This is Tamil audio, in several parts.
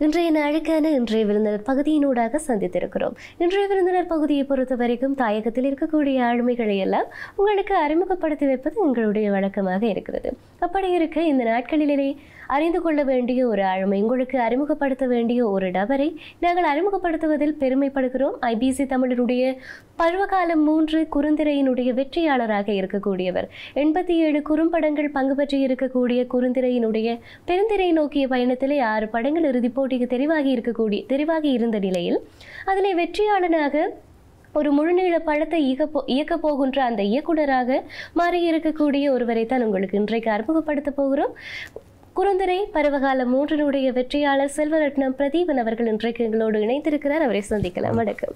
இன்றைய நாளுக்கான இன்றைய விருந்தினர் பகுதியினூடாக சந்தித்திருக்கிறோம். இன்றைய விருந்தினர் பகுதியை பொறுத்த வரைக்கும் தாயகத்தில் இருக்கக்கூடிய ஆளுமைகளை எல்லாம் உங்களுக்கு அறிமுகப்படுத்தி வைப்பது எங்களுடைய வழக்கமாக இருக்கிறது. அப்படி இருக்க இந்த நாட்களிலே அறிந்து கொள்ள வேண்டிய ஒரு ஆளுமை உங்களுக்கு அறிமுகப்படுத்த வேண்டிய ஒரு நபரை நாங்கள் அறிமுகப்படுத்துவதில் பெருமைப்படுகிறோம். ஐபிசி தமிழருடைய பருவகாலம் மூன்று குறுந்திரையினுடைய வெற்றியாளராக இருக்கக்கூடியவர். எண்பத்தி ஏழு குறும்படங்கள் பங்கு பற்றி இருக்கக்கூடிய குறுந்திரையினுடைய பெருந்திரை நோக்கிய பயணத்திலே ஆறு படங்கள் இறுதிப் போட்டிக்கு தெரிவாகி இருக்கக்கூடிய தெரிவாகி இருந்த நிலையில் அதிலே வெற்றியாளனாக ஒரு முழுநீள படத்தை இயக்க இயக்க போகின்ற அந்த இயக்குனராக மாறி இருக்கக்கூடிய ஒருவரை தான் உங்களுக்கு இன்றைக்கு அறிமுகப்படுத்த போகிறோம். குறுந்தரை பருவகால மூன்றினுடைய வெற்றியாளர் செல்வரட்னம் பிரதீபன் அவர்கள் இன்றைக்கு எங்களோடு இணைந்திருக்கிறார். அவரை சந்திக்கலாம். வணக்கம்.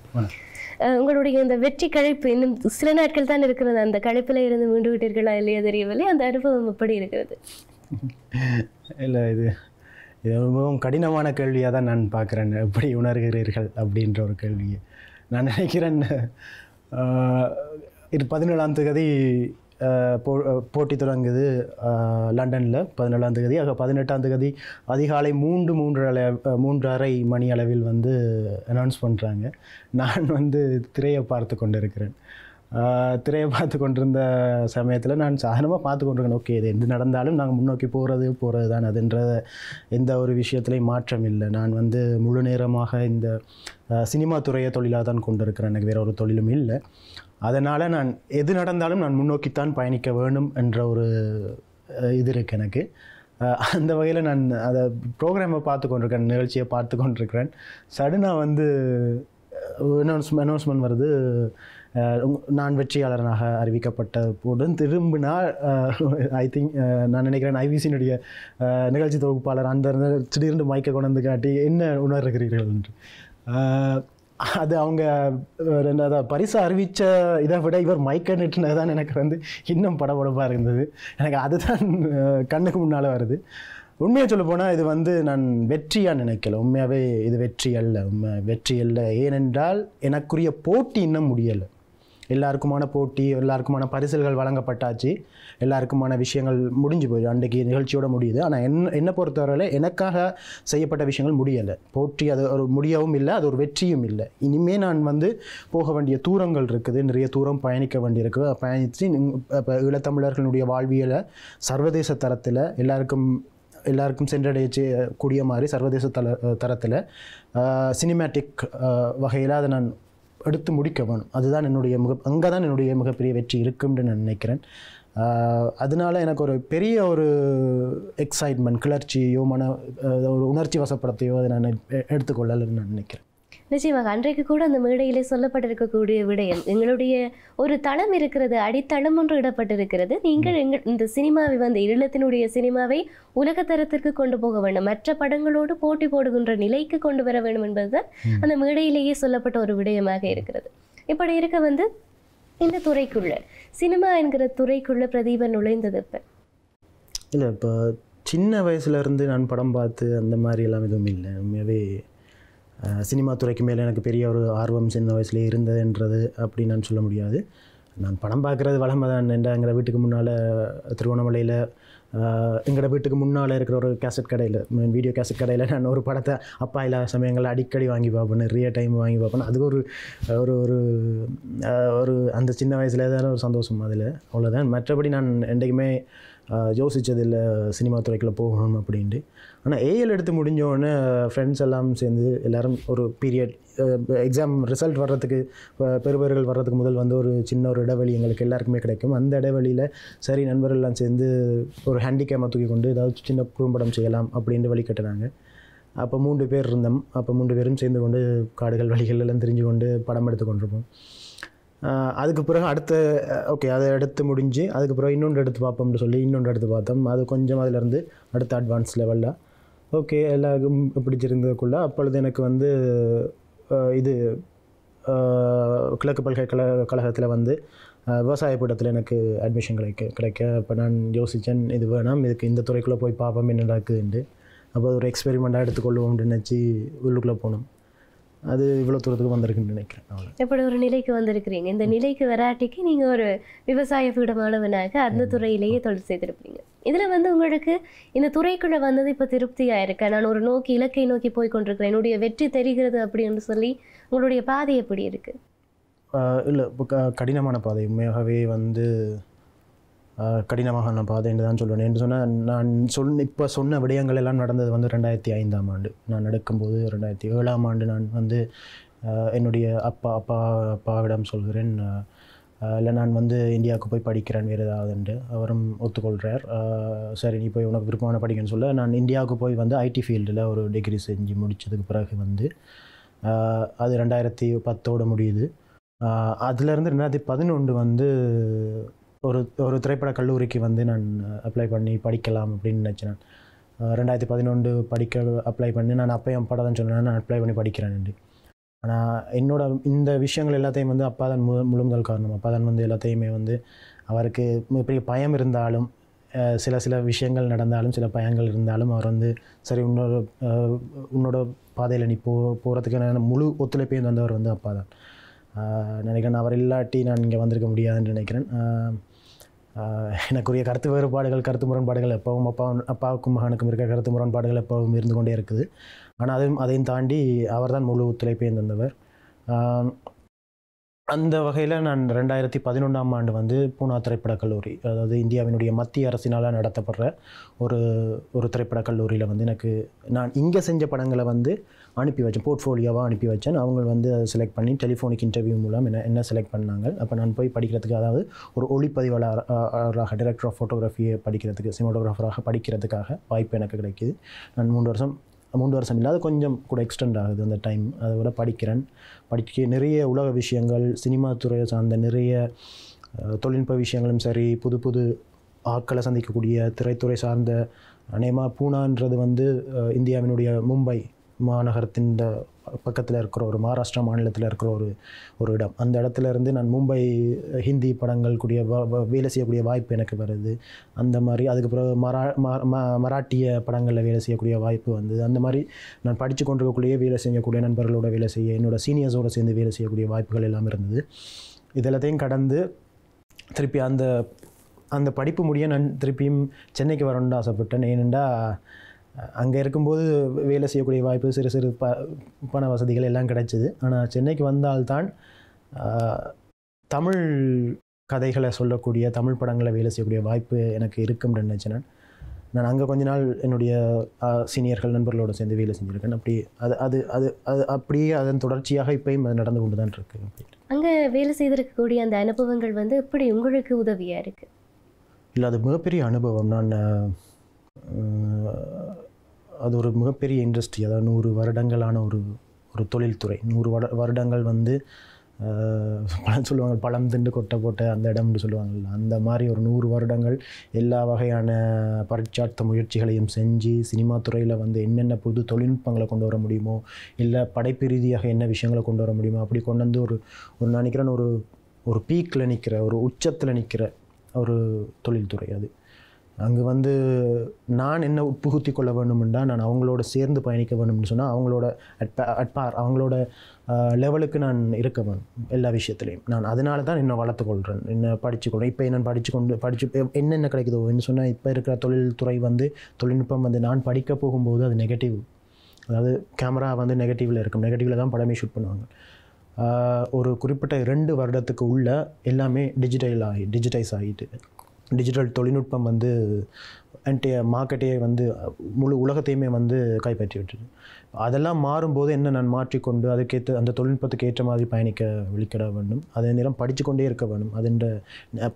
உங்களுடைய இந்த வெற்றி கழிப்பு இன்னும் சில நாட்கள் தான் இருக்கிறது. அந்த கழிப்பில் இருந்து மீண்டு விட்டீர்களா இல்லையா தெரியவில்லை. அந்த அனுபவம் எப்படி இருக்கிறது? இல்லை இது இது மிகவும் கடினமான கேள்வியாக தான் நான் பார்க்குறேன். எப்படி உணர்கிறீர்கள் அப்படின்ற ஒரு கேள்வியை நான் நினைக்கிறேன் இது பதினேழாம் தேதி போ போட்டி தொடங்குது லண்டனில் பதினேழாம் தேதி. ஆக பதினெட்டாம் தேதி அதிகாலை மூன்று மூன்று அள மூன்று அரை மணி அளவில் வந்து அனௌன்ஸ் பண்ணுறாங்க நான் வந்து திரையை பார்த்து கொண்டிருக்கிறேன். திரையை பார்த்து கொண்டிருந்த சமயத்தில் நான் சாதனமாக பார்த்து கொண்டிருக்கேன். ஓகே இது எது நடந்தாலும் நாங்கள் முன்னோக்கி போகிறது போகிறது தான் அதுன்ற எந்த ஒரு விஷயத்துலையும் மாற்றம் இல்லை. நான் வந்து முழு நேரமாக இந்த சினிமா துறையை தொழிலாக தான் கொண்டிருக்கிறேன். எனக்கு வேறு ஒரு தொழிலும் இல்லை. அதனால் நான் எது நடந்தாலும் நான் முன்னோக்கித்தான் பயணிக்க வேண்டும் என்ற ஒரு இது இருக்குது எனக்கு. அந்த வகையில் நான் அதை ப்ரோக்ராமை பார்த்து கொண்டிருக்கேன் நிகழ்ச்சியை பார்த்து கொண்டிருக்கிறேன். சடனாக வந்து அனௌன்ஸ் அனௌன்ஸ்மெண்ட் வருது. நான் வெற்றியாளரனாக அறிவிக்கப்பட்ட போதும் திரும்பினால் ஐ திங்க் நான் நினைக்கிறேன் ஐவிசியினுடைய நிகழ்ச்சி தொகுப்பாளர் அந்த திடீர்னு மைக்கை கொண்டு வந்து காட்டி என்ன உணர்கிறீர்கள் என்று. அது அவங்க ரெண்டாவது பரிசு அறிவித்த இதை விட இவர் மைக்கை நிட்டுனது தான் எனக்கு வந்து இன்னும் படபடப்பாக இருந்தது. எனக்கு அதுதான் கண்ணுக்கு முன்னால் வருது. உண்மையாக சொல்ல போனால் இது வந்து நான் வெற்றியாக நினைக்கல. உண்மையாகவே இது வெற்றி அல்ல. உண்மை வெற்றி அல்ல. ஏனென்றால் எனக்குரிய போட்டி இன்னும் முடியலை. எல்லாருக்குமான போட்டி எல்லாருக்குமான பரிசல்கள் வழங்கப்பட்டாச்சு. எல்லாருக்குமான விஷயங்கள் முடிஞ்சு போயிடும் அன்றைக்கு நிகழ்ச்சியோட முடியுது. ஆனால் என்ன என்னை பொறுத்தவரையில் எனக்காக செய்யப்பட்ட விஷயங்கள் முடியலை. போட்டி அது ஒரு முடியவும் இல்லை அது ஒரு வெற்றியும் இல்லை. இனிமே நான் வந்து போக வேண்டிய தூரங்கள் இருக்குது. நிறைய தூரம் பயணிக்க வேண்டியிருக்கு. பயணித்து இப்போ ஈழத்தமிழர்களுடைய வாழ்வியலை சர்வதேச தரத்தில் எல்லாருக்கும் எல்லாருக்கும் சென்றடைய கூடிய மாதிரி சர்வதேச தல தரத்தில் சினிமேட்டிக் வகையில் அதை நான் எடுத்து முடிக்க வேணும். அதுதான் என்னுடைய மிக அங்கே தான் என்னுடைய மிகப்பெரிய வெற்றி இருக்கும்னு நான் நினைக்கிறேன். அதனால் அதனால எனக்கு ஒரு பெரிய ஒரு எக்ஸைட்மெண்ட் கிளர்ச்சியோ மன ஒரு உணர்ச்சி வசப்படத்தையோ அதை நான் எடுத்துக்கொள்ளலைன்னு நான் நினைக்கிறேன். நிச்சயமாக அன்றைக்கு கூட அந்த மேடையிலே சொல்லப்பட்டிருக்கக்கூடிய விடயம் எங்களுடைய ஒரு தளம் இருக்கிறது அடித்தளம் ஒன்று இடப்பட்டிருக்கிறது. நீங்கள் எங்கள் இந்த சினிமாவை வந்து ஈழத்தினுடைய சினிமாவை உலகத்தரத்திற்கு கொண்டு போக வேண்டும். மற்ற படங்களோடு போட்டி போடுகின்ற நிலைக்கு கொண்டு வர வேண்டும் என்பதுதான் அந்த மேடையிலேயே சொல்லப்பட்ட ஒரு விடயமாக இருக்கிறது. இப்படி இருக்க வந்து இந்த துறைக்குள்ள சினிமா என்கிற துறைக்குள்ள பிரதீபன் நுழைந்தது இப்ப. இல்லை இப்போ சின்ன வயசுலேருந்து நான் படம் பார்த்து அந்த மாதிரி எல்லாம் எதுவும் இல்லை. உண்மையாகவே சினிமா துறைக்கு மேலே எனக்கு பெரிய ஒரு ஆர்வம் சின்ன வயசுலேயே இருந்ததுன்றது அப்படி நான் சொல்ல முடியாது. நான் படம் பார்க்குறது வளமை தான். என்ற எங்கள் வீட்டுக்கு முன்னால் திருவண்ணாமலையில் எங்களோட வீட்டுக்கு முன்னால் இருக்கிற ஒரு கேசட் கடையில் வீடியோ கேசட் கடையில் நான் ஒரு படத்தை அப்பா இல்லாத சமயங்களில் அடிக்கடி வாங்கி பார்ப்பேன். நிறைய டைம் வாங்கி பார்ப்பேன். அதுக்கு ஒரு ஒரு ஒரு ஒரு அந்த சின்ன வயசுல தான் ஒரு சந்தோஷம் அதில். அவ்வளோதான் மற்றபடி நான் என்றைக்குமே யோசித்ததில்லை சினிமா துறைக்குள்ள போகணும் அப்படின்ட்டு. ஆனால் ஏஎல் எடுத்து முடிஞ்ச உடனே ஃப்ரெண்ட்ஸ் எல்லாம் சேர்ந்து எல்லாரும் ஒரு பீரியட் எக்ஸாம் ரிசல்ட் வர்றதுக்கு அஹ், பெறுபேறுகள் வர்றதுக்கு முதல் வந்து ஒரு சின்ன ஒரு இடைவெளி எங்களுக்கு எல்லாருக்குமே கிடைக்கும். அந்த இடைவெளியில் சரி நண்பர்கள்லாம் சேர்ந்து ஒரு ஹேண்டிகேமை தூக்கி கொண்டு ஏதாவது சின்ன குறும்படம் செய்யலாம் அப்படின்ட்டு வழி கட்டுனாங்க. அப்போ மூன்று பேர் இருந்தோம். அப்போ மூன்று பேரும் சேர்ந்து கொண்டு காடுகள் வழிகள் எல்லாம் தெரிஞ்சு கொண்டு படம் எடுத்து கொண்டிருப்போம். அதுக்கு பிறகு அடுத்த ஓகே அதை எடுத்து முடிஞ்சு அதுக்கு பிறகு இன்னொன்று எடுத்து பார்ப்போம்னு சொல்லி இன்னொன்று எடுத்து பார்த்தோம். அது கொஞ்சம் அதிலேருந்து அடுத்த அட்வான்ஸ் லெவலில் ஓகே எல்லாருக்கும் பிடிச்சிருந்ததுக்குள்ள அப்பொழுது எனக்கு வந்து இது கிழக்கு பல்கலைக்கழக கழகத்தில் வந்து விவசாய பீடத்தில் எனக்கு அட்மிஷன் கிடைக்க கிடைக்க. அப்போ நான் யோசித்தேன் இது வேணாம் இதுக்கு இந்த துறைக்குள்ளே போய் பார்ப்போம் என்ன நடக்குதுன்ட்டு. அப்போ ஒரு எக்ஸ்பெரிமெண்ட்டாக எடுத்துக்கொள்வோம்னு நினச்சி உள்ளுக்குள்ளே போனோம். அது இவ்வளோ தூரத்துக்கு வந்திருக்குன்னு நினைக்கிறேன். எப்படி ஒரு நிலைக்கு வந்திருக்கிறீங்க? இந்த நிலைக்கு வராட்டிக்கு நீங்க ஒரு விவசாய பீடமானவனாக அந்த துறையிலேயே தொழில் செய்திருப்பீங்க. இதுல வந்து உங்களுக்கு இந்த துறைக்குள்ள வந்தது இப்ப திருப்தியா இருக்கா நான் ஒரு நோக்கி இலக்கை நோக்கி போய் கொண்டிருக்கிறேன். என்னுடைய வெற்றி தெரிகிறது அப்படின்னு சொல்லி உங்களுடைய பாதை எப்படி இருக்கு? இல்லை இப்போ க கடினமான பாதை. உண்மையாகவே வந்து கடினமான பாதை என்று தான் சொல்லுவேன் என்று சொன்னால் நான் சொன்ன இப்போ சொன்ன விடயங்கள் எல்லாம் நடந்தது வந்து ரெண்டாயிரத்தி ஐந்தாம் ஆண்டு. நான் நடக்கும்போது ரெண்டாயிரத்தி ஏழாம் ஆண்டு நான் வந்து என்னுடைய அப்பா அப்பா அப்பாவிடம் சொல்கிறேன் இல்லை நான் வந்து இந்தியாவுக்கு போய் படிக்கிறேன் வேறு ஏதாவதுண்டு அவரும் ஒத்துக்கொள்கிறார். சரி நீ போய் உனக்கு விருப்பமான படிக்கன்னு சொல்ல நான் இந்தியாவுக்கு போய் வந்து ஐடி ஃபீல்டில் ஒரு டிகிரி செஞ்சு முடித்ததுக்கு பிறகு வந்து அது ரெண்டாயிரத்தி பத்தோட முடியுது. அதுலேருந்து ரெண்டாயிரத்தி பதினொன்று வந்து ஒரு ஒரு திரைப்பட கல்லூரிக்கு வந்து நான் அப்ளை பண்ணி படிக்கலாம் அப்படின்னு நினச்சேன் நான். ரெண்டாயிரத்தி பதினொன்று படிக்க அப்ளை பண்ணி நான் அப்பையும் அப்பா தான் சொன்னேன் நான் அப்ளை பண்ணி படிக்கிறேன் ஆனால் என்னோட இந்த விஷயங்கள் எல்லாத்தையும் வந்து அப்பா தான் மு முழு காரணம். அப்பா தான் வந்து எல்லாத்தையுமே வந்து அவருக்கு மிகப்பெரிய பயம் இருந்தாலும் சில சில விஷயங்கள் நடந்தாலும் சில பயங்கள் இருந்தாலும் அவர் வந்து சரி உன்னோட உன்னோட பாதையில் நீ போ போகிறதுக்கு முழு ஒத்துழைப்பையும் தந்தவர் வந்து அப்பா தான். நினைக்கிறேன் அவர் இல்லாட்டி நான் இங்கே வந்திருக்க முடியாதுன்னு நினைக்கிறேன். எனக்குரிய கருத்து வேறுபாடுகள் கருத்து முரண்பாடுகள் எப்பவும் அப்பாவும் அப்பாவுக்கும் மகனுக்கும் இருக்கிற கருத்து முரண்பாடுகள் எப்பவும் இருந்து கொண்டே இருக்குது. ஆனால் அதையும் அதையும் தாண்டி அவர்தான் முழு ஒத்துழைப்பையும் தந்தவர். அந்த வகையில் நான் ரெண்டாயிரத்தி பதினொன்றாம் ஆண்டு வந்து பூனா திரைப்படக் கல்லூரி அதாவது இந்தியாவினுடைய மத்திய அரசினால் நடத்தப்படுற ஒரு ஒரு திரைப்படக் கல்லூரியில் வந்து எனக்கு நான் இங்கே செஞ்ச படங்களை வந்து அனுப்பி வச்சேன் போர்ட்ஃபோலியோவாக அனுப்பி வச்சேன். அவங்க வந்து அதை செலக்ட் பண்ணி டெலிஃபோனிக் இன்டர்வியூ மூலம் என்ன என்ன செலக்ட் பண்ணாங்க. அப்போ நான் போய் படிக்கிறதுக்கு அதாவது ஒரு ஒளிப்பதிவாளராக டைரக்டர் ஆஃப் ஃபோட்டோகிராஃபியை படிக்கிறதுக்கு சினிமோட்டோகிராஃபராக படிக்கிறதுக்காக வாய்ப்பு எனக்கு கிடைக்கிது. நான் மூன்று வருஷம் மூன்று வருஷம் இல்லாத கொஞ்சம் கூட எக்ஸ்டெண்ட் ஆகுது அந்த டைம் அதை விட படிக்கிறேன். படிக்க நிறைய உலக விஷயங்கள் சினிமா துறையை சார்ந்த நிறைய தொழில்நுட்ப விஷயங்களும் சரி புது புது ஆட்களை சந்திக்கக்கூடிய திரைத்துறை சார்ந்த அநேகமாக பூனான்றது வந்து இந்தியாவினுடைய மும்பை மாநகரத்தின் இந்த பக்கத்தில் இருக்கிற ஒரு மகாராஷ்டிரா மாநிலத்தில் இருக்கிற ஒரு ஒரு இடம். அந்த இடத்துல இருந்து நான் மும்பை ஹிந்தி படங்கள் கூடிய வேலை செய்யக்கூடிய வாய்ப்பு எனக்கு வருது. அந்த மாதிரி அதுக்கு பிறகு மரா ம- ம- மராட்டிய படங்களில் வேலை செய்யக்கூடிய வாய்ப்பு வந்தது. அந்த மாதிரி நான் படித்து கொண்டிருக்கக்கூடிய வேலை செய்யக்கூடிய நண்பர்களோட வேலை செய்ய என்னோட சீனியர்ஸோடு சேர்ந்து வேலை செய்யக்கூடிய வாய்ப்புகள் எல்லாம் இருந்தது. இது எல்லாத்தையும் கடந்து திருப்பி அந்த அந்த படிப்பு முடிய நான் திருப்பியும் சென்னைக்கு வரணும்னு ஆசைப்பட்டேன். ஏனெண்டா அங்கே இருக்கும்போது வேலை செய்யக்கூடிய வாய்ப்பு சிறு சிறு ப பண வசதிகள் எல்லாம் கிடைச்சிது. ஆனால் சென்னைக்கு வந்தால்தான் தமிழ் கதைகளை சொல்லக்கூடிய தமிழ் படங்களை வேலை செய்யக்கூடிய வாய்ப்பு எனக்கு இருக்கும்னு நினச்சேன் நான். நான் அங்கே கொஞ்ச நாள் என்னுடைய சீனியர்கள் நண்பர்களோடு சேர்ந்து வேலை செஞ்சுருக்கேன். அப்படி அது அது அது அது அப்படியே அதன் தொடர்ச்சியாக இப்பயும் அது நடந்து கொண்டு தான் இருக்கு. அப்படி அங்க வேலை செய்திருக்கக்கூடிய அந்த அனுபவங்கள் வந்து எப்படி உங்களுக்கு உதவியா இருக்கு? இல்லை அது மிகப்பெரிய அனுபவம். நான் அது ஒரு மிகப்பெரிய இண்டஸ்ட்ரி அதாவது நூறு வருடங்களான ஒரு ஒரு தொழில்துறை. நூறு வட வருடங்கள் வந்து பழம் சொல்லுவாங்க பழம் திண்டு கொட்டை போட்ட அந்த இடம்னு சொல்லுவாங்கள்ல அந்த மாதிரி ஒரு நூறு வருடங்கள் எல்லா வகையான பரீட்சார்த்த முயற்சிகளையும் செஞ்சு சினிமா துறையில் வந்து என்னென்ன புது தொழில்நுட்பங்களை கொண்டு வர முடியுமோ இல்லை படைப்பு ரீதியாக என்ன விஷயங்களை கொண்டு வர முடியுமோ அப்படி கொண்டு வந்து ஒரு ஒரு நினைக்கிறேன் ஒரு ஒரு பீக்கில் நிற்கிற ஒரு உச்சத்தில் நிற்கிற ஒரு தொழில்துறை அது. அங்கே வந்து நான் என்ன உட்புகுத்தி கொள்ள வேண்டும்னா நான் அவங்களோட சேர்ந்து பயணிக்க வேணும்னு சொன்னால் அவங்களோட அட்பா அட்பார் அவங்களோட லெவலுக்கு நான் இருக்க வேணும் எல்லா விஷயத்துலையும். நான் அதனால தான் என்னை வளர்த்துக்கொள்கிறேன் என்ன படிச்சுக்கொள்கிறேன் இப்போ நான் படித்து கொண்டு படித்து என்னென்ன கிடைக்குதோ என்ன சொன்னால் இப்போ இருக்கிற தொழில்துறை வந்து தொழில்நுட்பம் வந்து நான் படிக்க போகும்போது அது நெகட்டிவ் அதாவது கேமரா வந்து நெகட்டிவில் இருக்கும். நெகட்டிவில் தான் படமே ஷூட் பண்ணுவாங்க. ஒரு குறிப்பிட்ட ரெண்டு வருடத்துக்கு உள்ள எல்லாமே டிஜிட்டல் ஆகி டிஜிட்டைஸ் ஆகிட்டு டிஜிட்டல் தொழில்நுட்பம் வந்து என்டைய மார்க்கெட்டையே வந்து முழு உலகத்தையுமே வந்து கைப்பற்றி விட்டுது. அதெல்லாம் மாறும்போது என்ன நான் மாற்றிக்கொண்டு அதுக்கேற்ற அந்த தொழில்நுட்பத்துக்கு ஏற்ற மாதிரி பயணிக்க விழிக்கிட வேண்டும். அதே நேரம் படித்துக்கொண்டே இருக்க வேண்டும். அதுன்ற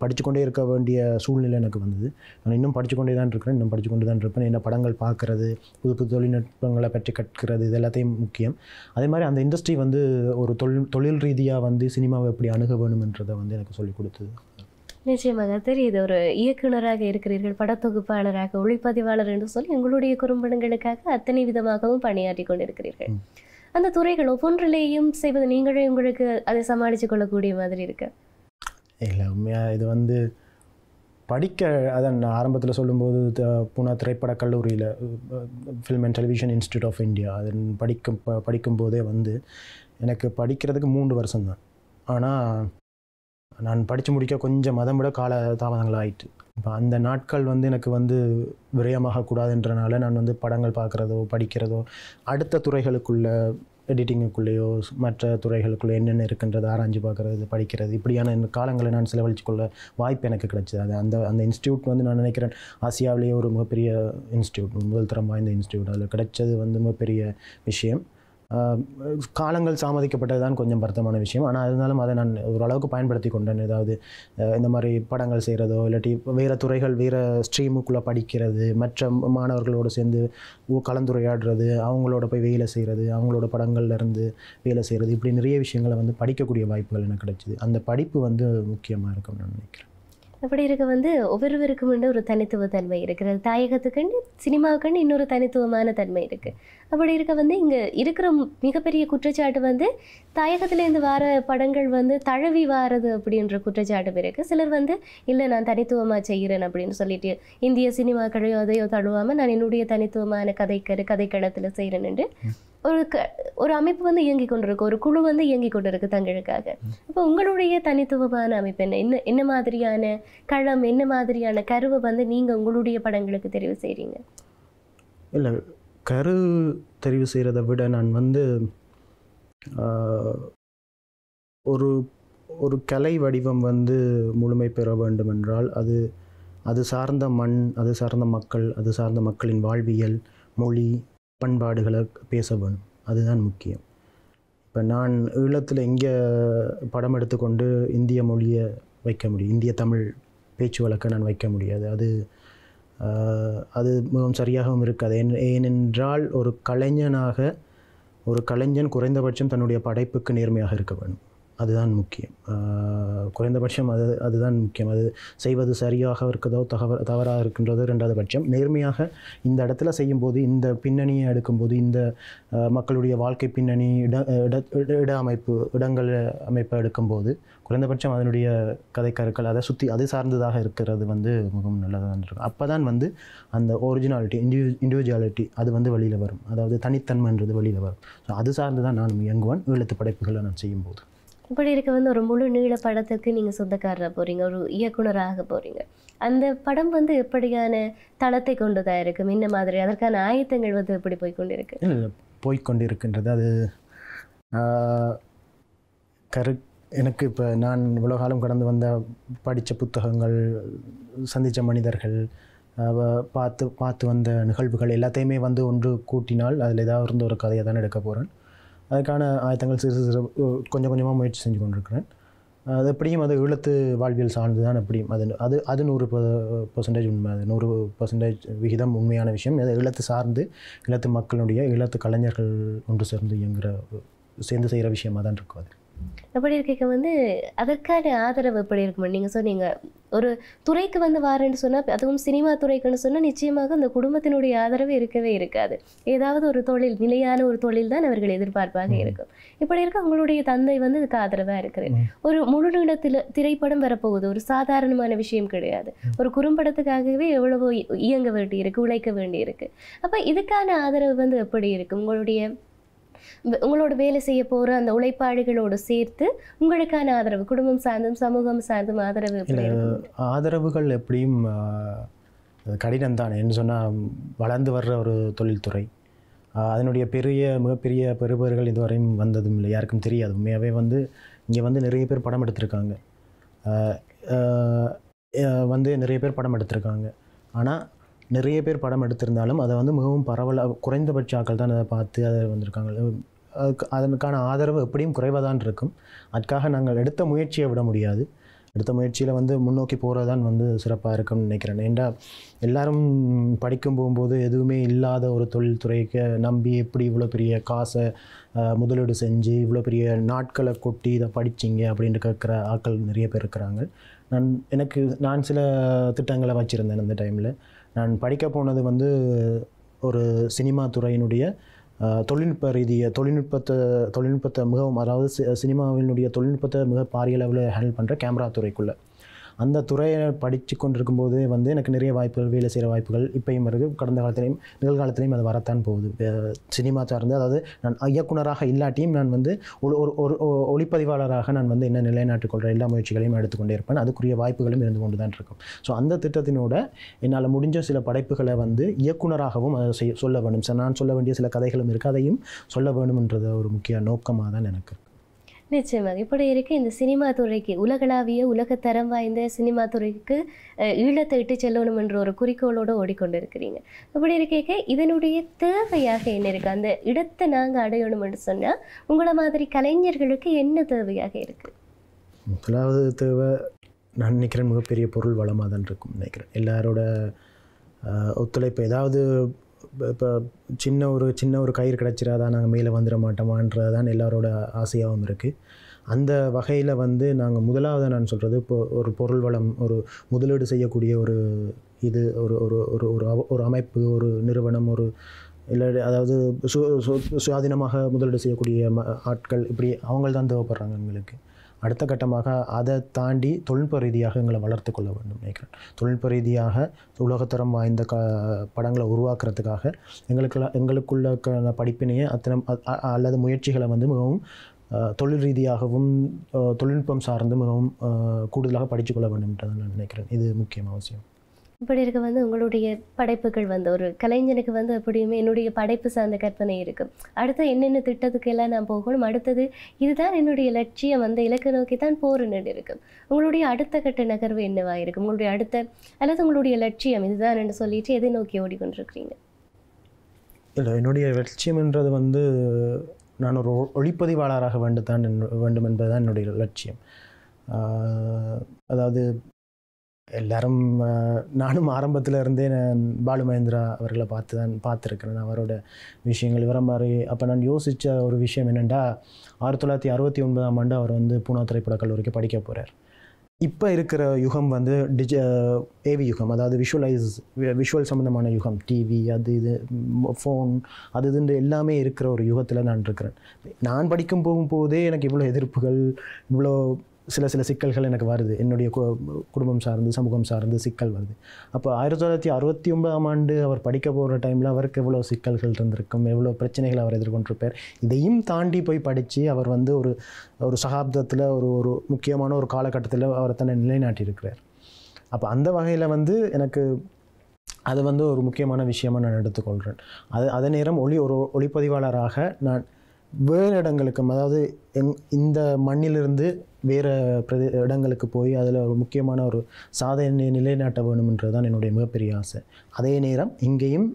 படித்துக்கொண்டே இருக்க வேண்டிய சூழ்நிலை எனக்கு வந்தது. நான் இன்னும் படித்துக்கொண்டே தான் இருக்கிறேன். இன்னும் படித்துக்கொண்டு தான் இருப்பேன். என்ன படங்கள் பார்க்குறது புது புது தொழில்நுட்பங்களை பற்றி கற்கிறது இது எல்லாத்தையும் முக்கியம். அதே மாதிரி அந்த இண்டஸ்ட்ரி வந்து ஒரு தொழில் தொழில் ரீதியாக வந்து சினிமாவை எப்படி அணுக வேணுமென்றதை வந்து எனக்கு சொல்லிக் கொடுத்தது. நிச்சயமாக தெரியுது. ஒரு இயக்குனராக இருக்கிறீர்கள் படத்தொகுப்பாளராக ஒளிப்பதிவாளர் என்று சொல்லி உங்களுடைய குறும்படங்களுக்காக அத்தனை விதமாகவும் பணியாற்றி கொண்டிருக்கிறீர்கள். அந்த துறைகள் ஒவ்வொன்றிலேயும் செய்வது நீங்களே உங்களுக்கு அதை சமாளித்து கொள்ளக்கூடிய மாதிரி இருக்கு. இல்லை உண்மையாக இது வந்து படிக்க அதான் ஆரம்பத்தில் சொல்லும்போது பூனா திரைப்படக் கல்லூரியில் film and television institute of India அதன் படிக்கும் ப- படிக்கும்போதே வந்து எனக்கு படிக்கிறதுக்கு மூன்று வருஷம்தான். ஆனால் நான் படித்து முடிக்க கொஞ்சம் மதம் விட கால தாமதங்கள் ஆயிட்டு இப்போ அந்த நாட்கள் வந்து எனக்கு வந்து விரயமாகக்கூடாதுன்றனால நான் வந்து படங்கள் பார்க்குறதோ படிக்கிறதோ அடுத்த துறைகளுக்குள்ள எடிட்டிங்குக்குள்ளேயோ மற்ற துறைகளுக்குள்ளே என்னென்ன இருக்குன்றதை ஆராய்ஞ்சு பார்க்குறது படிக்கிறது இப்படியான காலங்களை நான் செலவழிச்சு கொள்ள வாய்ப்பு எனக்கு கிடைச்சது. அது அந்த அந்த இன்ஸ்டியூட் வந்து நான் நினைக்கிறேன் ஆசியாவிலேயே ஒரு மிகப்பெரிய இன்ஸ்டியூட் முதல் தரம் வாய்ந்த இன்ஸ்டியூட். அதில் கிடைச்சது வந்து மிகப்பெரிய விஷயம். காலங்கள் தாமதிக்கப்பட்டது தான் கொஞ்சம் வருத்தமான விஷயம். ஆனால் இருந்தாலும் அதை நான் ஓரளவுக்கு பயன்படுத்தி கொண்டேன். ஏதாவது இந்த மாதிரி படங்கள் செய்கிறதோ இல்லாட்டி வேறு துறைகள் வேறு ஸ்ட்ரீமுக்குள்ளே படிக்கிறது மற்ற மாணவர்களோடு சேர்ந்து கலந்துரையாடுறது அவங்களோட போய் வேலை செய்கிறது அவங்களோட படங்கள்லேருந்து வேலை செய்கிறது இப்படி நிறைய விஷயங்களை வந்து படிக்கக்கூடிய வாய்ப்புகள் எனக்கு கிடைச்சிது. அந்த படிப்பு வந்து முக்கியமாக இருக்கும்னு நான் நினைக்கிறேன். அப்படி இருக்க வந்து ஒவ்வொருவருக்கும் வந்து ஒரு தனித்துவ தன்மை இருக்கிறது தாயகத்துக்குன்னு சினிமாவுக்குன்னு இன்னொரு தனித்துவமான தன்மை இருக்கு. அப்படி இருக்க வந்து இங்க இருக்கிற மிகப்பெரிய குற்றச்சாட்டு வந்து தாயகத்திலேருந்து வர படங்கள் வந்து தழுவி வாரது அப்படின்ற குற்றச்சாட்டு இருக்கு. சிலர் வந்து இல்லை நான் தனித்துவமா செய்கிறேன் அப்படின்னு சொல்லிட்டு இந்திய சினிமாக்களையோ அதையோ தழுவாம நான் என்னுடைய தனித்துவமான கதைக்கரு கதைக்களத்துல செய்கிறேன் என்று ஒரு க ஒரு அமைப்பு வந்து இயங்கி கொண்டிருக்கு. ஒரு குழு வந்து இயங்கி கொண்டிருக்கு தங்களுக்காக. அப்போ உங்களுடைய தனித்துவமான அமைப்பு என்ன? என்ன என்ன மாதிரியான களம் என்ன மாதிரியான கருவை வந்து நீங்கள் உங்களுடைய படங்களுக்கு தெரிவு செய்கிறீங்க இல்லை கரு தெரிவு செய்கிறத விட நான் வந்து ஒரு ஒரு கலை வடிவம் வந்து முழுமை பெற வேண்டும் என்றால் அது அது சார்ந்த மண் அது சார்ந்த மக்கள் அது சார்ந்த மக்களின் வாழ்வியல் மொழி பண்பாடுகளை பேச வேணும். அதுதான் முக்கியம். இப்போ நான் ஈழத்தில் எங்கே படம் எடுத்துக்கொண்டு இந்திய மொழியை வைக்க முடியும்? இந்திய தமிழ் பேச்சு வழக்கை நான் வைக்க முடியாது. அது அது மிகவும் சரியாகவும் இருக்காது. ஏன் ஏனென்றால் ஒரு கலைஞனாக ஒரு கலைஞன் குறைந்தபட்சம் தன்னுடைய படைப்புக்கு நேர்மையாக இருக்க வேண்டும் அதுதான் முக்கியம். குறைந்தபட்சம் அது அதுதான் முக்கியம். அது செய்வது சரியாக இருக்கிறதோ தகவ தவறாக இருக்கின்றதோ ரெண்டாவது பட்சம். நேர்மையாக இந்த இடத்துல செய்யும்போது இந்த பின்னணியை எடுக்கும்போது இந்த மக்களுடைய வாழ்க்கை பின்னணி இட இட இட- அமைப்பு இடங்கள் அமைப்பை எடுக்கும்போது குறைந்தபட்சம் அதனுடைய கதைக்கருக்கள் அதை சுற்றி அது சார்ந்ததாக இருக்கிறது வந்து மிகவும் நல்லதாக இருக்கும் அப்போ தான் வந்து அந்த ஒரிஜினாலிட்டி இண்டிவி இண்டிவிஜுவாலிட்டி அது வந்து வெளியில் வரும். அதாவது தனித்தன்மைன்றது வெளியில் வரும். ஸோ அது சார்ந்து தான் நான் இயங்குவேன். எழுத்து படைப்புகளை நான் செய்யும்போது. இப்படி இருக்க வந்து ஒரு முழு நீள படத்துக்கு நீங்கள் சொந்தக்காரராக போகிறீங்க ஒரு இயக்குனராக போகிறீங்க அந்த படம் வந்து எப்படியான தளத்தை கொண்டதா இருக்கும்? இந்த மாதிரி? அதற்கான ஆயத்தங்கள் வந்து எப்படி போய்கொண்டிருக்கு இல்லை போய்க்கொண்டு இருக்கின்றது அது கரு எனக்கு இப்போ நான் இவ்வளோ காலம் கடந்து வந்த படித்த புத்தகங்கள் சந்தித்த மனிதர்கள் பார்த்து பார்த்து வந்த நிகழ்வுகள் எல்லாத்தையுமே வந்து ஒன்று கூட்டினால் அதில் ஏதாவது இருந்த ஒரு கதையை தான் எடுக்க போகிறேன் அதுக்கான ஆயத்தங்கள் சிறு சிறு கொஞ்சம் கொஞ்சமாக முயற்சி செஞ்சு கொண்டிருக்கிறேன். அது எப்படியும் அது இழுத்து வாழ்வியல் சார்ந்து தான் எப்படியும். அது அது அது நூறு பர்சன்டேஜ் உண்மை. அது நூறு பர்சன்டேஜ் விகிதம் உண்மையான விஷயம். அது ஈழத்து சார்ந்து ஈழத்து மக்களுடைய இழத்து கலைஞர்கள் ஒன்று சேர்ந்து இயங்குகிற சேர்ந்து செய்கிற விஷயமா தான் இருக்கும் அது. அப்படி இருக்க வந்து அதற்கான ஆதரவு எப்படி இருக்கும் நீங்க சொன்னீங்க. ஒரு துறைக்கு வந்து வாரேன்னு சொன்னா அதுவும் சினிமா துறைக்குன்னு சொன்னா நிச்சயமாக அந்த குடும்பத்தினுடைய ஆதரவு இருக்கவே இருக்காது. ஏதாவது ஒரு தொழில் நிலையான ஒரு தொழில் தான் அவர்கள் எதிர்பார்ப்பாக இருக்கும். இப்படி இருக்க உங்களுடைய தந்தை வந்து இதுக்கு ஆதரவா இருக்கிறேன் ஒரு முழு நீளத்தில் திரைப்படம் வரப்போகுது. ஒரு சாதாரணமான விஷயம் கிடையாது. ஒரு குறும்படத்துக்காகவே எவ்வளவோ இயங்க வேண்டி இருக்கு உழைக்க வேண்டி இருக்கு அப்ப இதுக்கான ஆதரவு வந்து எப்படி இருக்கு? உங்களுடைய உங்களோட வேலை செய்ய போற அந்த உழைப்பாளிகளோடு சேர்த்து உங்களுக்கான ஆதரவு குடும்பம் சார்ந்தும் சமூகம் சார்ந்தும் ஆதரவு ஆதரவுகள் எப்படியும் கடினம் தான் என்று சொன்னால் வளர்ந்து வர்ற ஒரு தொழில்துறை. அதனுடைய பெரிய மிகப்பெரிய பெறுபவர்கள் இதுவரையும் வந்ததும் இல்லை யாருக்கும் தெரியாது. உண்மையாகவே வந்து இங்கே வந்து நிறைய பேர் படம் எடுத்திருக்காங்க. வந்து நிறைய பேர் படம் எடுத்திருக்காங்க. ஆனால் நிறைய பேர் படம் எடுத்திருந்தாலும் அதை வந்து மிகவும் பரவலாக குறைந்தபட்ச ஆட்கள் தான் அதை பார்த்து அதை வந்திருக்காங்க. அதற்கான ஆதரவு எப்படியும் குறைவாக தான் இருக்கும். அதுக்காக நாங்கள் எடுத்த முயற்சியை விட முடியாது. எடுத்த முயற்சியில் வந்து முன்னோக்கி போகிறது தான் வந்து சிறப்பாக இருக்கும்னு நினைக்கிறேன். ஏன்டா எல்லாரும் படிக்கும் போகும்போது எதுவுமே இல்லாத ஒரு தொழில்துறைக்கு நம்பி எப்படி இவ்வளோ பெரிய காசை முதலீடு செஞ்சு இவ்வளோ பெரிய நாட்களை கொட்டி இதை படிச்சிங்க அப்படின்னு கேட்குற ஆட்கள் நிறைய பேர் இருக்கிறாங்க. நான் எனக்கு நான் சில திட்டங்களை வச்சுருந்தேன் அந்த டைமில் நான் படிக்க போனது வந்து ஒரு சினிமா துறையினுடைய தொழில்நுட்ப ரீதியை தொழில்நுட்பத்தை தொழில்நுட்பத்தை மிகவும் அதாவது சி- சினிமாவினுடைய தொழில்நுட்பத்தை மிக பாரிய அளவில் ஹேண்டில் பண்ணுற கேமரா துறைக்குள்ளே. அந்த துறையை படித்து கொண்டிருக்கும் போது வந்து எனக்கு நிறைய வாய்ப்புகள் வேலை செய்கிற வாய்ப்புகள் இப்பையும் இருக்குது கடந்த காலத்திலையும் நிகழ்காலத்திலையும் அது வரத்தான் போகுது. சினிமா சார்ந்து அதாவது நான் இயக்குனராக இல்லாட்டியும் நான் வந்து ஒரு ஒரு ஒ- ஒளிப்பதிவாளராக நான் வந்து என்ன நிலைநாட்டிக் கொள்கிற எல்லா முயற்சிகளையும் எடுத்துக்கொண்டே இருப்பேன். அதுக்குரிய வாய்ப்புகளும் இருந்து கொண்டு தான் இருக்கும். ஸோ அந்த திட்டத்தினோட என்னால் முடிஞ்ச சில படைப்புகளை வந்து இயக்குனராகவும் அதை சொல்ல வேண்டும். சார் நான் சொல்ல வேண்டிய சில கதைகளும் இருக்குது அதையும் சொல்ல வேண்டும்ன்றது ஒரு முக்கிய நோக்கமாக தான் எனக்கு. நிச்சயமாக. இப்படி இருக்க இந்த சினிமா துறைக்கு உலகளாவிய உலகத்தரம் வாய்ந்த சினிமா துறைக்கு ஈழத்தை இட்டு செல்லணும் என்ற ஒரு குறிக்கோளோடு ஓடிக்கொண்டிருக்கிறீங்க. இப்படி இருக்க இதனுடைய தேவையாக என்ன இருக்குது அந்த இடத்தை நாங்கள் அடையணும் என்று சொன்னால் உங்களை மாதிரி கலைஞர்களுக்கு என்ன தேவையாக இருக்குது முதலாவது தேவை நான் நினைக்கிறேன் மிகப்பெரிய பொருள் வளமாக தான் இருக்கும் நினைக்கிறேன். எல்லாரோட ஒத்துழைப்பு ஏதாவது இப்போ சின்ன ஒரு சின்ன ஒரு கயிறு கிடச்சிராதா நாங்கள் மேலே வந்துட மாட்டோமான்றது தான் எல்லாரோட ஆசையாகவும் இருக்குது அந்த வகையில் வந்து நாங்கள் முதலாவது நான் சொல்கிறது இப்போ ஒரு பொருள் வளம் ஒரு முதலீடு செய்யக்கூடிய ஒரு இது ஒரு ஒரு ஒரு ஒரு ஒரு அமைப்பு ஒரு நிறுவனம் ஒரு இல்லை அதாவது சு சு- சுயாதீனமாக முதலீடு செய்யக்கூடிய ம ஆட்கள் இப்படி அவங்கள்தான் தான் தேவைப்படுறாங்க எங்களுக்கு. அடுத்த கட்டமாக அதை தாண்டி தொழில்நுட்ப ரீதியாக எங்களை வளர்த்து கொள்ள வேண்டும் நினைக்கிறேன். தொழில்நுட்ப ரீதியாக உலகத்தரம் வாய்ந்த க படங்களை உருவாக்குறதுக்காக எங்களுக்குள்ள எங்களுக்குள்ள படிப்பினையே அத்தனை அ- அல்லது முயற்சிகளை வந்து மிகவும் தொழில் ரீதியாகவும் தொழில்நுட்பம் சார்ந்து மிகவும் கூடுதலாக படித்துக்கொள்ள வேண்டும் என்று நான் நினைக்கிறேன். இது முக்கியம் அவசியம் இப்படி இருக்க வந்து உங்களுடைய படைப்புகள் வந்து ஒரு கலைஞனுக்கு வந்து எப்படியுமே என்னுடைய படைப்பு சார்ந்த கற்பனை இருக்கும் அடுத்து என்னென்ன திட்டத்துக்கு எல்லாம் நான் போகணும்? அடுத்தது இதுதான் என்னுடைய லட்சியம் வந்து இலக்கை நோக்கி தான் போறேன்னு இருக்கும் உங்களுடைய அடுத்த கட்ட நகர்வு என்னவா இருக்கும் உங்களுடைய அடுத்த அல்லது உங்களுடைய லட்சியம் இதுதான் என்று சொல்லிட்டு எதை நோக்கி ஓடிக்கொண்டிருக்கிறீங்க? இல்லை என்னுடைய லட்சியம்ன்றது வந்து நான் ஒரு ஒளிப்பதிவாளராக வேண்டுதான் என்- வேண்டும் என்பதுதான் என்னுடைய லட்சியம். அதாவது எல்லாரும் நானும் ஆரம்பத்தில் இருந்தே நான் பாலு மகேந்திரா அவர்களை பார்த்து தான் பார்த்துருக்கிறேன். அவரோட விஷயங்கள் இவர மாதிரி அப்போ நான் யோசித்த ஒரு விஷயம் என்னென்னா ஆயிரத்தி தொள்ளாயிரத்தி அறுபத்தி ஒன்பதாம் ஆண்டு அவர் வந்து பூனா திரைப்படக் கல்லூரிக்கு படிக்க போகிறார் இப்போ இருக்கிற யுகம் வந்து டிஜ ஏவி யுகம் அதாவது விஷுவலைஸ் விஷுவல் சம்மந்தமான யுகம் டிவி அது இது ஃபோன் அது இதுன்ற எல்லாமே இருக்கிற ஒரு யுகத்தில் நான் இருக்கிறேன். நான் படிக்கும் போகும்போதே எனக்கு இவ்வளோ எதிர்ப்புகள் இவ்வளோ சில சில சிக்கல்கள் எனக்கு வருது. என்னுடைய கு- குடும்பம் சார்ந்து சமூகம் சார்ந்து சிக்கல் வருது. அப்போ ஆயிரத்தி தொள்ளாயிரத்தி அறுபத்தி ஒன்பதாம் ஆண்டு அவர் படிக்க போகிற டைமில் அவருக்கு எவ்வளோ சிக்கல்கள் இருந்திருக்கும் எவ்வளோ பிரச்சனைகள் அவர் எதிர்கொண்டிருப்பார் இதையும் தாண்டி போய் படித்து அவர் வந்து ஒரு ஒரு சகாப்தத்தில் ஒரு ஒரு முக்கியமான ஒரு காலகட்டத்தில் அவர் தன்னை நிலைநாட்டியிருக்கிறார். அப்போ அந்த வகையில் வந்து எனக்கு அது வந்து ஒரு முக்கியமான விஷயமாக நான் எடுத்துக்கொள்கிறேன் அது அதே நேரம் ஒளி ஒரு ஒளிப்பதிவாளராக நான் வேறு இடங்களுக்கு அதாவது எங் இந்த மண்ணிலிருந்து வேறு பிரதே இடங்களுக்கு போய் அதில் ஒரு முக்கியமான ஒரு சாதனை நிலைநாட்ட வேணும்ன்றது தான் என்னுடைய மிகப்பெரிய ஆசை. அதே நேரம் இங்கேயும்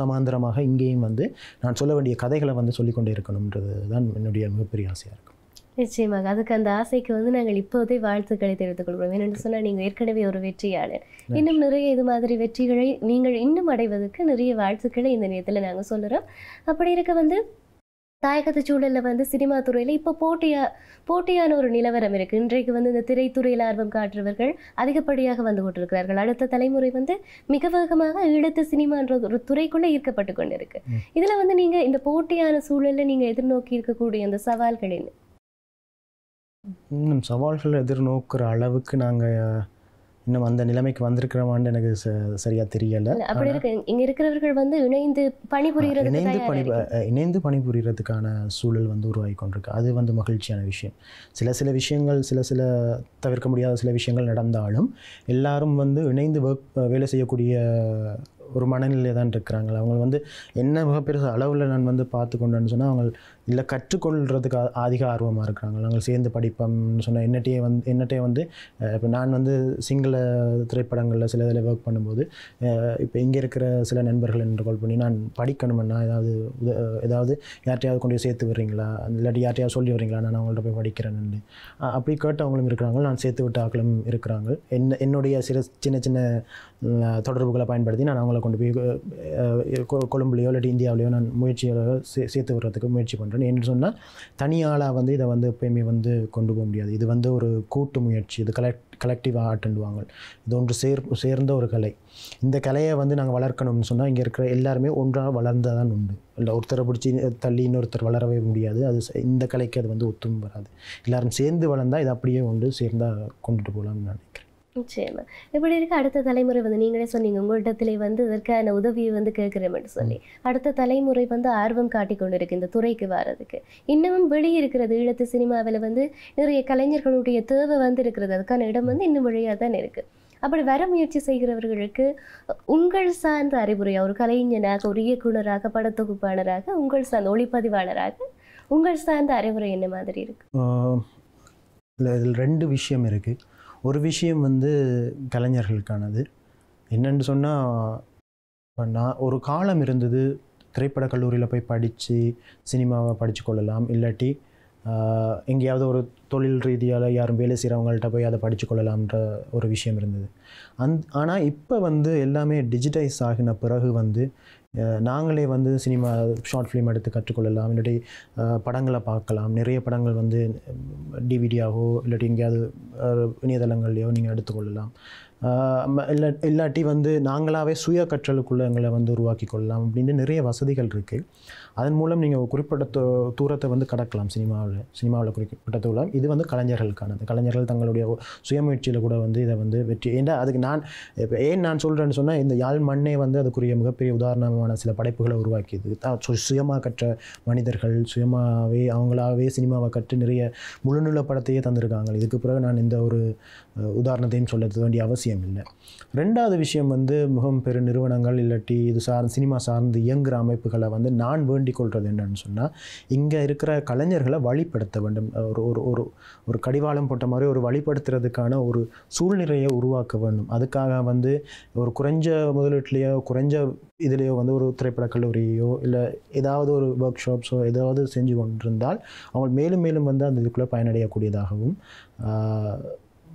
சமாந்தரமாக இங்கேயும் வந்து நான் சொல்ல வேண்டிய கதைகளை வந்து சொல்லிக்கொண்டே இருக்கணுன்றது தான் என்னுடைய மிகப்பெரிய ஆசையாக இருக்கும். நிச்சயமாக. அதுக்கு அந்த ஆசைக்கு வந்து நாங்கள் இப்போதே வாழ்த்துக்களை தெரிவித்துக் கொள்கிறோம். ஏனென்று சொன்னால் நீங்கள் ஏற்கனவே ஒரு வெற்றியாளர். இன்னும் நிறைய இது மாதிரி வெற்றிகளை நீங்கள் இன்னும் அடைவதற்கு நிறைய வாழ்த்துக்களை இந்த நேரத்தில் நாங்கள் சொல்லுறோம். அப்படி இருக்க வந்து தாயகத்து சூழலில் வந்து சினிமா துறையில் இப்போ போட்டியா போட்டியான ஒரு நிலவரம் இருக்குது இன்றைக்கு வந்து இந்த திரைத்துறையில் ஆர்வம் காட்டுறவர்கள் அதிகப்படியாக வந்து கொண்டிருக்கிறார்கள். அடுத்த தலைமுறை வந்து மிக வேகமாக ஈழத்து சினிமான்ற ஒரு துறைக்குள்ளே ஈர்க்கப்பட்டு கொண்டிருக்கு. ம். இதில் வந்து நீங்கள் இந்த போட்டியான சூழலில் நீங்கள் எதிர்நோக்கி இருக்கக்கூடிய அந்த சவால்கள் என்ன? இன்னும் சவால்கள் எதிர்நோக்குற அளவுக்கு நாங்கள் இன்னும் அந்த நிலைமைக்கு வந்திருக்கிறோமான்னு எனக்கு ச சரியாக தெரியலை. அப்படி இருக்கு. இங்க இருக்கிறவர்கள் வந்து இணைந்து பணிபுரியறதுக்கு இணைந்து பணி இணைந்து பணிபுரியறதுக்கான சூழல் வந்து உருவாகி கொண்டிருக்கு. அது வந்து மகிழ்ச்சியான விஷயம். சில சில விஷயங்கள் சில சில தவிர்க்க முடியாத சில விஷயங்கள் நடந்தாலும் எல்லாரும் வந்து இணைந்து ஒர்க் வேலை செய்யக்கூடிய ஒரு மனநிலையை தான் இருக்கிறாங்களா. அவங்க வந்து என்ன மிகப்பெரிய அளவில் நான் வந்து பார்த்து கொண்டேன்னு சொன்னால் அவங்க இல்லை கற்றுக்கொள்றதுக்கு அதிக ஆர்வமாக இருக்கிறாங்க நாங்கள் சேர்ந்து படிப்போம்னு சொன்ன என்னட்டையே வந்து என்னட்டையே வந்து இப்போ நான் வந்து சிங்கள திரைப்படங்களில் சில இதில் ஒர்க் பண்ணும்போது இப்போ இங்கே இருக்கிற சில நண்பர்கள் என்று கால் பண்ணி நான் படிக்கணுமென்னா ஏதாவது ஏதாவது யார்ட்டையாவது கொண்டு போய் சேர்த்து விடுறீங்களா? இல்லாட்டி யார்ட்டையாவது சொல்லி வரீங்களா நான் அவங்கள்ட்ட போய் படிக்கிறேன்னு அப்படி கேட்டவங்களும் இருக்கிறாங்க. நான் சேர்த்து விட்ட ஆக்களும் இருக்கிறாங்க. என்ன என்னுடைய சில சின்ன சின்ன தொடர்புகளை பயன்படுத்தி நான் அவங்கள கொண்டு போய் கொ- கொழும்புலையோ இல்லாட்டி இந்தியாவிலையோ நான் முயற்சிகளை சே சேர்த்து விடுறதுக்கு முயற்சி பண்ணுறேன் என்று சொன்னால் தனியாளாக வந்து இதை வந்து எப்பயுமே வந்து கொண்டு போக முடியாது. இது வந்து ஒரு கூட்டு முயற்சி. இது கலெக்ட் கலெக்டிவாக ஆர்ட்ண்டுவாங்க இது ஒன்று சேர் சேர்ந்த ஒரு கலை. இந்த கலையை வந்து நாங்கள் வளர்க்கணும்னு சொன்னால் இங்கே இருக்கிற எல்லாருமே ஒன்றாக வளர்ந்தால் தான் உண்டு. இல்லை ஒருத்தரை பிடிச்சி தள்ளி இன்னொருத்தர் வளரவே முடியாது. அது இந்த கலைக்கு அது வந்து ஒத்தும் வராது. எல்லாரும் சேர்ந்து வளர்ந்தால் இது அப்படியே உண்டு சேர்ந்தால் கொண்டுட்டு போகலாம்னு நினைக்கிறேன். நிச்சயமா. இப்படி இருக்க அடுத்த தலைமுறை வந்து நீங்களே சொன்னீங்க உங்களிடத்திலே வந்து இதற்கான உதவியை வந்து கேட்குறேன்னு சொல்லி. அடுத்த தலைமுறை வந்து ஆர்வம் காட்டி கொண்டு இருக்கு இந்த துறைக்கு வர்றதுக்கு இன்னமும் வெளியே இருக்கிறது. ஈழத்து சினிமாவில் வந்து நிறைய கலைஞர்களுடைய தேவை வந்து இருக்கிறது. அதுக்கான இடம் வந்து இன்னும் வழியாக தான் இருக்கு. அப்படி வர முயற்சி செய்கிறவர்களுக்கு உங்கள் சார்ந்த அறிவுரை ஒரு கலைஞனாக ஒரு இயக்குனராக படத்தொகுப்பாளராக உங்கள் சார்ந்த ஒளிப்பதிவாளராக உங்கள் சார்ந்த அறிவுரை என்ன மாதிரி இருக்கு? இல்லை இதில் ரெண்டு விஷயம் இருக்குது ஒரு விஷயம் வந்து கலைஞர்களுக்கானது. என்னென்னு சொன்னால் நான் ஒரு காலம் இருந்தது திரைப்படக் கல்லூரியில் போய் படித்து சினிமாவை படித்து கொள்ளலாம். இல்லாட்டி எங்கேயாவது ஒரு தொழில் ரீதியால் யாரும் வேலை செய்கிறவங்கள்ட்ட போய் அதை படித்து கொள்ளலாம்ன்ற ஒரு விஷயம் இருந்தது. அந் ஆனால் இப்போ வந்து எல்லாமே டிஜிட்டைஸ் ஆகின பிறகு வந்து நாங்களே வந்து சினிமா ஷார்ட் ஃபிலிம் எடுத்து கற்றுக்கொள்ளலாம். இல்லாட்டி படங்களை பார்க்கலாம். நிறைய படங்கள் வந்து டிவிடியாகவோ இல்லாட்டி எங்கேயாவது இணையதளங்கள்லையோ நீங்கள் எடுத்துக்கொள்ளலாம். இல்லை இல்லாட்டி வந்து நாங்களாகவே சுய கற்றலுக்குள்ளே எங்களை வந்து உருவாக்கி கொள்ளலாம் அப்படின்னு நிறைய வசதிகள் இருக்குது அதன் மூலம் நீங்கள் குறிப்பிட்ட தூரத்தை வந்து கடக்கலாம் சினிமாவில் சினிமாவில் குறிப்பிட்ட தூரம். இது வந்து கலைஞர்களுக்கானது. கலைஞர்கள் தங்களுடைய சுயமுயற்சியில் கூட வந்து இதை வந்து வெற்றி ஏன்னா அதுக்கு நான் இப்போ ஏன் நான் சொல்கிறேன்னு சொன்னால் இந்த யாழ் மண்ணே வந்து அதுக்குரிய மிகப்பெரிய உதாரணமான சில படைப்புகளை உருவாக்கியது. சுயமாக கற்ற மனிதர்கள் சுயமாகவே அவங்களாவே சினிமாவை கற்று நிறைய முழுநில படத்தையே தந்திருக்காங்க. இதுக்கு பிறகு நான் இந்த ஒரு உதாரணத்தையும் சொல்ல வேண்டிய அவசியம் இல்லை. ரெண்டாவது விஷயம் வந்து மிகவும் பெரு நிறுவனங்கள் இல்லாட்டி இது சார் சினிமா சார்ந்து இயங்குகிற அமைப்புகளை வந்து நான் வேண்டிக் கொள்வது என்னன்னு சொன்னால் இங்கே இருக்கிற கலைஞர்களை வழிப்படுத்த வேண்டும். ஒரு ஒரு ஒரு ஒரு கடிவாளம் போட்ட மாதிரி ஒரு வழிப்படுத்துறதுக்கான ஒரு சூழ்நிலையை உருவாக்க வேண்டும். அதுக்காக வந்து ஒரு குறைஞ்ச முதலீட்லேயோ குறைஞ்ச இதுலேயோ வந்து ஒரு திரைப்பட கல்லூரியோ இல்லை ஏதாவது ஒரு ஒர்க் ஷாப்ஸோ ஏதாவது செஞ்சு கொண்டிருந்தால் அவங்க மேலும் மேலும் வந்து அந்த இதுக்குள்ளே பயனடையக்கூடியதாகவும்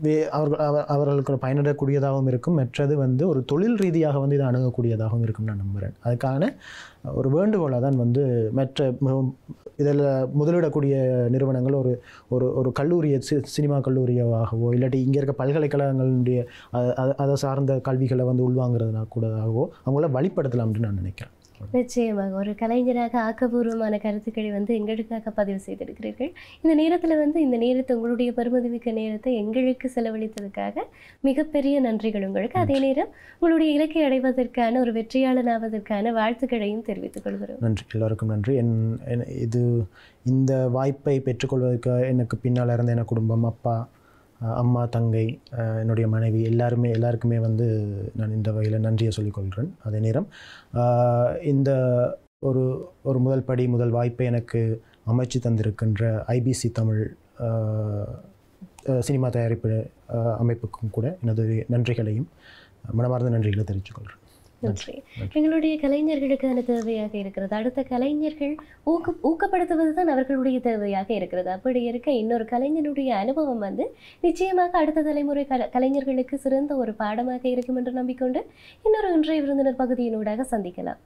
வே அவர்கள் அவ அவர்களுக்கு பயனிடக்கூடியதாகவும் இருக்கும். மற்றது வந்து ஒரு தொழில் ரீதியாக வந்து இதை அணுகக்கூடியதாகவும் இருக்கும் நான் நம்புகிறேன் அதுக்கான ஒரு வேண்டுகோளாக தான் வந்து மற்ற மிகவும் இதில் முதலிடக்கூடிய நிறுவனங்கள் ஒரு ஒரு ஒரு கல்லூரியை சி சினிமா கல்லூரியாகவோ இல்லாட்டி இங்கே இருக்க பல்கலைக்கழகங்களுடைய அதை சார்ந்த கல்விகளை வந்து உள்வாங்கிறதுனா கூடதாகவோ அவங்கள வழிப்படுத்தலாம்னு நான் நினைக்கிறேன். நிச்சயமாக. ஒரு கலைஞராக ஆக்கபூர்வமான கருத்துக்களை வந்து எங்களுக்காக பதிவு செய்திருக்கிறீர்கள். இந்த நேரத்தில் வந்து இந்த நேரத்தை உங்களுடைய பெருமதிமிக்க நேரத்தை எங்களுக்கு செலவழித்ததுக்காக மிகப்பெரிய நன்றிகள் உங்களுக்கு. அதே நேரம் உங்களுடைய இலக்கை அடைவதற்கான ஒரு வெற்றியாளன் ஆவதற்கான வாழ்த்துக்களையும் தெரிவித்துக் கொள்கிறோம். நன்றி. எல்லோருக்கும் நன்றி. என் இது இந்த வாய்ப்பை பெற்றுக்கொள்வதற்கு எனக்கு பின்னால் இருந்த என் குடும்பம் அப்பா அம்மா தங்கை என்னுடைய மனைவி எல்லாருமே எல்லாருக்குமே வந்து நான் இந்த வகையில் நன்றியை சொல்லிக்கொள்கிறேன் அதே நேரம் இந்த ஒரு ஒரு முதல் படி முதல் வாய்ப்பை எனக்கு அமைச்சு தந்திருக்கின்ற ஐபிசி தமிழ் சினிமா தயாரிப்பு அமைப்புக்கும் கூட எனது நன்றிகளையும் மனமார்ந்த நன்றிகளை தெரிவித்துக்கொள்கிறேன் நன்றி. எங்களுடைய கலைஞர்களுக்கான தேவையாக இருக்கிறது. அடுத்த கலைஞர்கள் ஊக்க ஊக்கப்படுத்துவது தான் அவர்களுடைய தேவையாக இருக்கிறது. அப்படி இருக்க இன்னொரு கலைஞனுடைய அனுபவம் வந்து நிச்சயமாக அடுத்த தலைமுறை கல கலைஞர்களுக்கு சிறந்த ஒரு பாடமாக இருக்கும் என்று நம்பிக்கொண்டு இன்னொரு இன்றைய விருந்தினர் பகுதியினூடாக சந்திக்கலாம்.